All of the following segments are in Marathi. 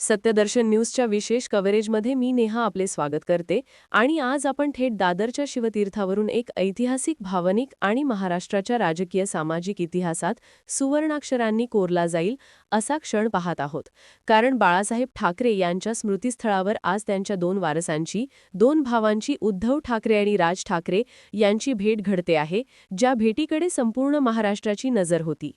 सत्यदर्शन न्यूजच्या विशेष कव्हरेजमध्ये मी नेहा आपले स्वागत करते आणि आज आपण थेट दादरच्या शिवतीर्थावरून एक ऐतिहासिक भावनिक आणि महाराष्ट्राच्या राजकीय सामाजिक इतिहासात सुवर्णाक्षरांनी कोरला जाईल असा क्षण पाहत आहोत. कारण बाळासाहेब ठाकरे यांच्या स्मृतीस्थळावर आज त्यांच्या दोन वारसांची दोन भावांची उद्धव ठाकरे आणि राज ठाकरे यांची भेट घडते आहे ज्या भेटीकडे संपूर्ण महाराष्ट्राची नजर होती.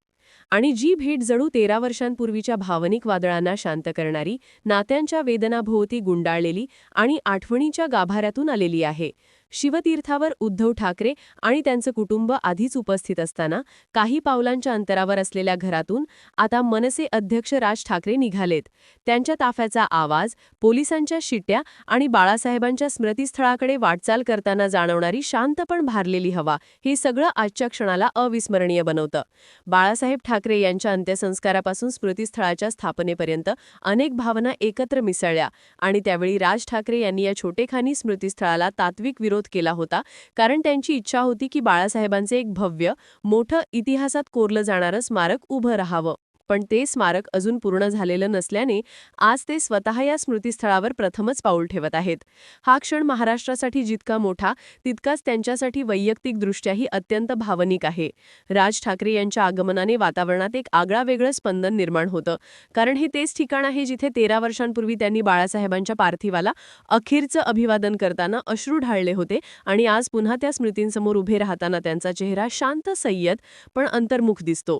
आणि जी भेट जणू तेरा वर्षांपूर्वीच्या भावनिक वादळांना शांत करणारी नात्यांच्या वेदनाभोवती गुंडाळलेली आणि आठवणीच्या गाभाऱ्यातून आलेली आहे. शिवतीर्थावर उद्धव ठाकरे आणि त्यांचं कुटुंब आधीच उपस्थित असताना काही पावलांच्या अंतरावर असलेल्या घरातून आता मनसे अध्यक्ष राज ठाकरे निघालेत. त्यांच्या ताफ्याचा आवाज पोलिसांच्या शिट्ट्या आणि बाळासाहेबांच्या स्मृतीस्थळाकडे वाटचाल करताना जाणवणारी शांत पण भारलेली हवा हे सगळं आजच्या क्षणाला अविस्मरणीय बनवतं. बाळासाहेब ठाकरे यांच्या अंत्यसंस्कारापासून स्मृतीस्थळाच्या स्थापनेपर्यंत अनेक भावना एकत्र मिसळल्या आणि त्यावेळी राज ठाकरे यांनी या छोटेखानी स्मृतीस्थळाला तात्विक विरोध केला होता. कारण त्यांची इच्छा होती की बाळासाहेबांचे एक भव्य मोठं इतिहासात कोरलं जाणारं स्मारक उभं राहावं. पण ते स्मारक अजून पूर्ण झालेलं नसल्याने आज ते स्वतः या स्मृतीस्थळावर प्रथमच पाऊल ठेवत आहेत. हा क्षण महाराष्ट्रासाठी जितका मोठा तितकाच त्यांच्यासाठी वैयक्तिकदृष्ट्याही अत्यंत भावनिक आहे. राज ठाकरे यांच्या आगमनाने वातावरणात एक आगळा वेगळं स्पंदन निर्माण होतं. कारण हे तेच ठिकाण आहे जिथे तेरा वर्षांपूर्वी त्यांनी बाळासाहेबांच्या पार्थिवाला अखेरचं अभिवादन करताना अश्रू ढाळले होते आणि आज पुन्हा त्या स्मृतींसमोर उभे राहताना त्यांचा चेहरा शांत संयत पण अंतर्मुख दिसतो.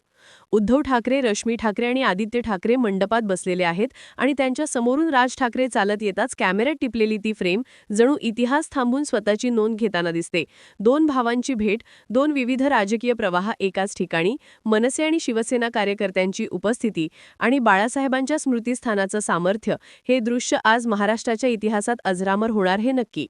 उद्धव ठाकरे रश्मी ठाकरे आणि आदित्य ठाकरे मंडपात बसलेले आहेत आणि त्यांच्या समोरून राज ठाकरे चालत येताच कॅमेऱ्यात टिपलेली ती फ्रेम जणू इतिहास थांबून स्वतःची नोंद घेताना दिसते. दोन भावांची भेट दोन विविध राजकीय प्रवाह एकाच ठिकाणी मनसे आणि शिवसेना कार्यकर्त्यांची उपस्थिती आणि बाळासाहेबांच्या स्मृतीस्थानाचं सामर्थ्य हे दृश्य आज महाराष्ट्राच्या इतिहासात अजरामर होणार हे नक्की.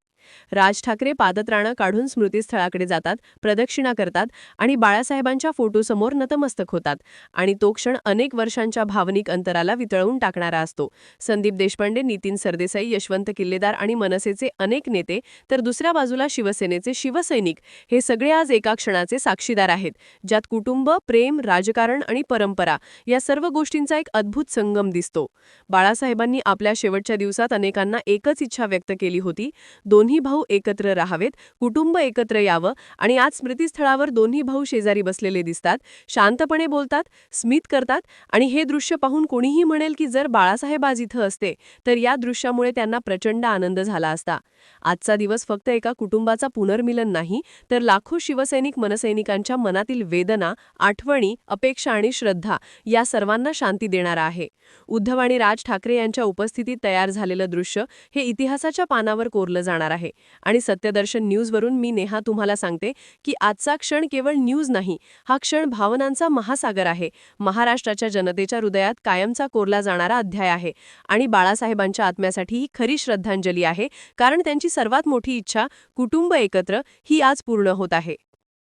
राज ठाकरे पादत्राणं काढून स्मृतीस्थळाकडे जातात प्रदक्षिणा करतात आणि बाळासाहेबांच्या फोटोसमोर नतमस्तक होतात आणि तो क्षण अनेक वर्षांच्या भावनिक अंतराला वितळवून टाकणारा असतो. संदीप देशपांडे नितीन सरदेसाई यशवंत किल्लेदार आणि मनसेचे अनेक नेते तर दुसऱ्या बाजूला शिवसेनेचे शिवसैनिक हे सगळे आज एका क्षणाचे साक्षीदार आहेत ज्यात कुटुंब प्रेम राजकारण आणि परंपरा या सर्व गोष्टींचा एक अद्भुत संगम दिसतो. बाळासाहेबांनी आपल्या शेवटच्या दिवसात अनेकांना एकच इच्छा व्यक्त केली होती दोन्ही दोन्ही भाऊ एकत्र राहावेत कुटुंब एकत्र यावं आणि आज स्मृतीस्थळावर दोन्ही भाऊ शेजारी बसलेले दिसतात शांतपणे बोलतात स्मित करतात आणि हे दृश्य पाहून कोणीही म्हणेल की जर बाळासाहेब आज इथं असते तर या दृश्यामुळे त्यांना प्रचंड आनंद झाला असता. आजचा दिवस फक्त एका कुटुंबाचा पुनर्मिलन नाही तर लाखो शिवसैनिक मनसैनिकांच्या मनातील वेदना आठवणी अपेक्षा आणि श्रद्धा या सर्वांना शांती देणारा आहे. उद्धव आणि राज ठाकरे यांच्या उपस्थितीत तयार झालेलं दृश्य हे इतिहासाच्या पानावर कोरलं जाणार आहे. आहे. आणि सत्यदर्शन न्यूजवरून मी नेहा तुम्हाला सांगते की आजचा क्षण केवळ न्यूज नाही हा क्षण भावनांचा महासागर आहे. महाराष्ट्राच्या जनतेच्या हृदयात कायमचा कोरला जाणारा अध्याय आहे आणि बाळासाहेबांच्या आत्म्यासाठी ही खरी श्रद्धांजली आहे कारण त्यांची सर्वात मोठी इच्छा कुटुंब एकत्र ही आज पूर्ण होत आहे.